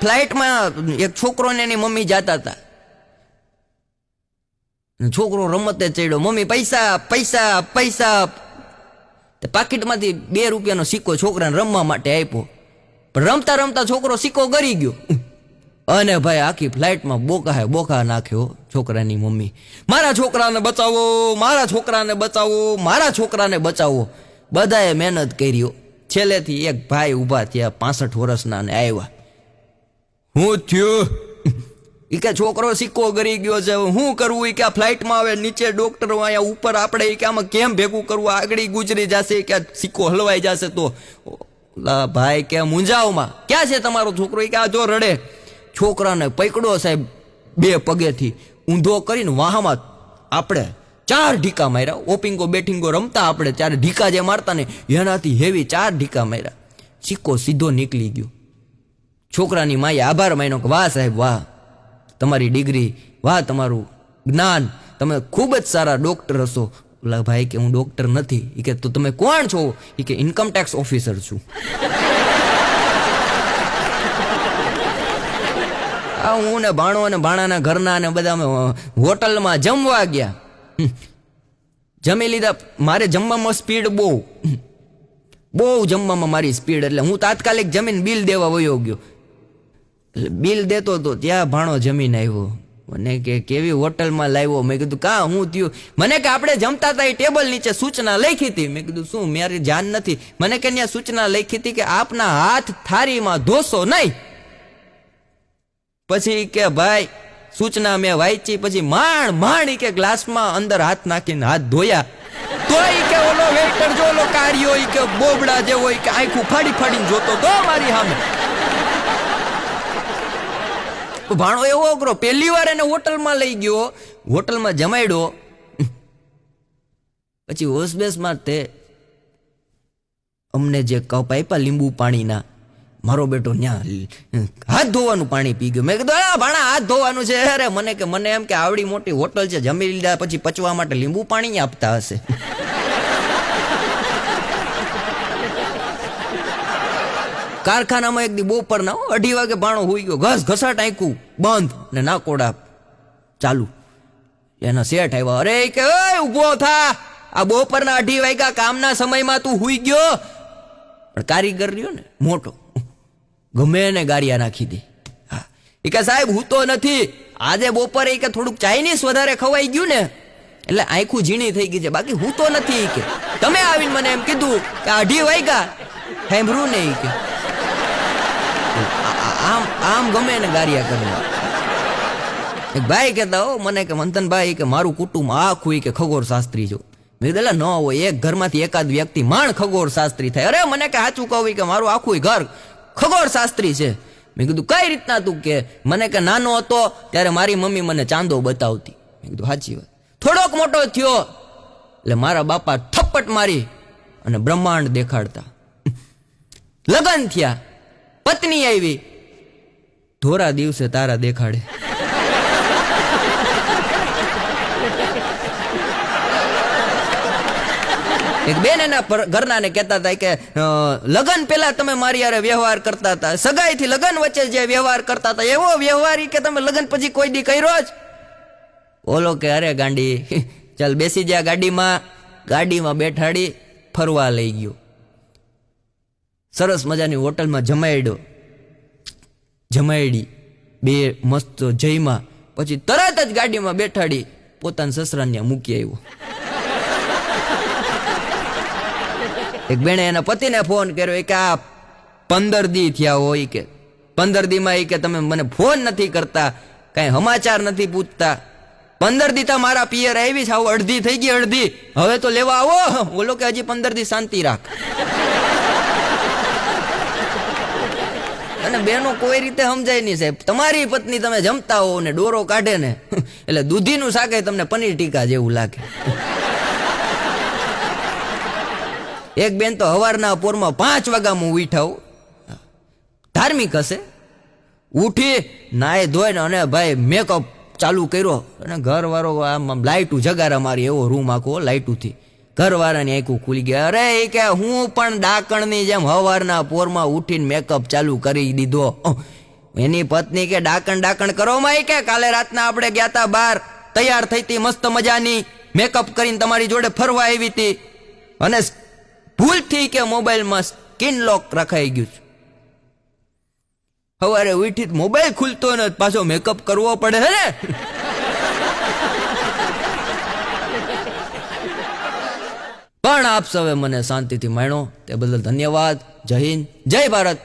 ફ્લાઇટમાં એક છોકરો ને એની મમ્મી જાતા હતા. છોકરો રમતે ચડ્યો. મમ્મી, પૈસા પૈસા પૈસા. પાકીટમાંથી બે રૂપિયાનો સિક્કો છોકરાને રમવા માટે આપ્યો. પણ રમતા રમતા છોકરો સિક્કો ગરી ગયો. અને ભાઈ, આખી ફ્લાઇટમાં બોકા બોકા નાખ્યો છોકરાની મમ્મી. મારા છોકરાને બચાવો, મારા છોકરાને બચાવો, મારા છોકરાને બચાવો. બધાએ મહેનત કર્યો. છેલ્લેથી એક ભાઈ ઊભા થયા, પાસઠ વર્ષના ને આવ્યા. હું થયું? એ કે છોકરો સિક્કો ગરી ગયો છે. હું કરવું એ કે ફ્લાઇટમાં આવે નીચે ડોક્ટર અહીંયા ઉપર આપણે એ કે આમાં કેમ ભેગું કરવું? આગળી ગુજરી જશે કે સિક્કો હલવાઈ જશે તો. લા ભાઈ કે મુંજાવમાં ક્યાં છે તમારો છોકરો? એ કે આ જો રડે. છોકરાને પકડો સાહેબ બે પગેથી. ઊંધો કરીને વાહમાં આપણે ચાર ઢીકા માર્યા. ઓપિંગો બેટિંગો રમતા આપણે ત્યારે ઢીકા જે મારતા ને એનાથી હેવી ચાર ઢીકા માર્યા. સિક્કો સીધો નીકળી ગયો. છોકરાની માએ આભાર માન્યો કે, વાહ સાહેબ, વાહ. તમારી ડિગ્રી, વાહ, તમારું જ્ઞાન. તમે ખૂબ જ સારા ડૉક્ટર હશો. ઓલા ભાઈ, કે હું ડૉક્ટર નથી. એ કે, તો તમે કોણ છો? એ કે, ઇન્કમ ટેક્સ ઓફિસર છું. આ હું ને ભાણો અને ભાણાના ઘરના ને બધા અમે હોટલમાં જમવા ગયા. જમી લીધા. મારે જમવામાં સ્પીડ બહુ. બહુ જમવામાં મારી સ્પીડ એટલે હું તાત્કાલિક જમીન બિલ દેવા વયો ગયો. બિલ દેતો તો ત્યાં ભાણો જમીન આવ્યો મને કે, કેવી હોટલમાં લાવ્યો? મેં કીધું, કા, હું થયું? મને કે, આપણે જમતા હતા એ ટેબલ નીચે સૂચના લખી હતી. મેં કીધું, શું, મારી જાન નથી? મને કે, ત્યાં સૂચના લખી હતી કે આપના હાથ થારીમાં ધોશો નહીં. પછી કે, ભાઈ, સૂચના મેં વાંચી, પછી માણ માણ કે ગ્લાસમાં અંદર હાથ નાખીને હાથ ધોયા. તો ઈ કે ઓલો વેટર જો ઓલો કાર્યો કે બોબડા જેવો કે આખું ફાડી ફાડીને જોતો તો મારી સામે. ભાણો એવો અઘરો. પહેલી વાર એને હોટલમાં લઈ ગયો, હોટલમાં જમાડ્યો પછી હોસબેસમાં તે અમને જે કપ આપ્યા લીંબુ પાણીના, મારો બેટો ન્યા હાથ ધોવાનું પાણી પી ગયો. મેં કીધું ભાણા, હાથ ધોવાનું છે. અરે મને કે, મને એમ કે આવડી મોટી હોટલ છે, જમી લીધા પછી પચવા માટે લીંબુ પાણી આપતા હશે. કારખાનામાં એક દી બપોરના અઢી વાગે ભાણો હોઈ ગયો. ઘસ ઘસાટ આંખું બંધ. ને નાકોડા ચાલુ. એના શેઠ આવ્યા. અરે કે ઊભો થા. આ બપોરના અઢી વાગ્યા કામના સમયમાં તું હુઈ ગયો. પણ કારીગર રહ્યો ને, મોટો. ગમે એને ગારિયા નાખી દે. એ કે, સાહેબ, હું તો નથી. આજે બપોરે કે થોડુંક ચાઇનીઝ વધારે ખવાઈ ગયું ને. એટલે આંખું ઝીણી થઈ ગઈ છે. બાકી હું તો નથી. કે, તમે આવીને મને એમ કીધું કે અઢી વાગ્યા. સાંભળ્યું ને ઈ કે આમ આમ ગમે એને ગારિયા કરવા. ભાઈ કહેતા હો મને કે મંથનભાઈ કે મારું કુટુંબ આખું કે ખગોળ શાસ્ત્રી જો મેં કીધું "એલા, ન હોય એક ઘરમાંથી એકાદ વ્યક્તિ માણ ખગોળ શાસ્ત્રી થાય. અરે મને કે સાચું કહું કે મારું આખું ઘર ખગોળ શાસ્ત્રી છે. મેં કીધું કઈ રીતના તું કે? મને કે નાનો હતો ત્યારે મારી મમ્મી મને ચાંદો બતાવતી. મેં કીધું સાચી વાત. થોડોક મોટો થયો એટલે મારા બાપા થપ્પટ મારી અને બ્રહ્માંડ દેખાડતા. લગન થયા. પત્ની આવી. ધોરા દિવસે તારા દેખાડે. એક બેન એના ઘરના ઘરનાને કહેતા હતા કે લગન પહેલા તમે મારી હારે વ્યવહાર કરતા હતા. સગાઈથી લગન વચ્ચે જે વ્યવહાર કરતા હતા, એવો વ્યવહાર કે તમે લગન પછી કોઈ દી કર્યો જ? ઓલો કે, અરે ગાંડી, ચાલ બેસી જા ગાડીમાં. ગાડીમાં બેઠાડી ફરવા લઈ ગયો. સરસ મજાની હોટલમાં જમાડ્યો જમાડી બે મસ્ત જયમાં, પછી તરત જ ગાડીમાં બેઠાડી પોતાના સસરાને મૂકી આવ્યો એક બેણે એના પતિને ફોન કર્યો કે આ પંદર દી થયા હોય કે, પંદર દીમાં એ કે તમે મને ફોન નથી કરતા, કાંઈ સમાચાર નથી પૂછતા. પંદર દી તો મારા પિયર આવી છે, આવું અડધી થઈ ગઈ અડધી. હવે તો લેવા આવો. બોલો કે, હજી પંદર દી શાંતિ રાખ. અને બેનો કોઈ રીતે સમજાય નહીં સાહેબ. તમારી પત્ની તમે જમતા હો ને ડોરો કાઢે ને, એટલે દૂધીનું શાકે તમને પનીર ટીકા જેવું લાગે. એક બેન તો હવારના પોરમાં પાંચ વાગ્યામાં ઉઠાવ ધાર્મિક હશે. ઉઠી નાય ધોઈને અને ભાઈ મેકઅપ ચાલુ કર્યો. અને ઘરવાળો આમ લાઇટું જગારા મારી એવો રૂમ આખો લાઇટુથી ઘરવાળાની આંખું ખુલી ગયા. અરે કે હું પણ ડાકણની જેમ હવારના પોરમાં ઉઠીને મેકઅપ ચાલુ કરી દીધો. એની પત્ની કે, ડાકણ ડાકણ કરો માય કે, કાલે રાતના આપણે ગયા તા બહાર તૈયાર થઈ હતી મસ્ત મજાની મેકઅપ કરીને તમારી જોડે ફરવા આવી હતી અને ભૂલથી કે મોબાઈલમાં સ્કિન લોક રખાઈ ગયું છે. સવારે ઉઠી મોબાઈલ ખુલતો ને, પાછો મેકઅપ કરવો પડે, હે ને? પણ આપ સૌએ મને શાંતિથી માણ્યો તે બદલ ધન્યવાદ. જય હિન્દ. જય ભારત.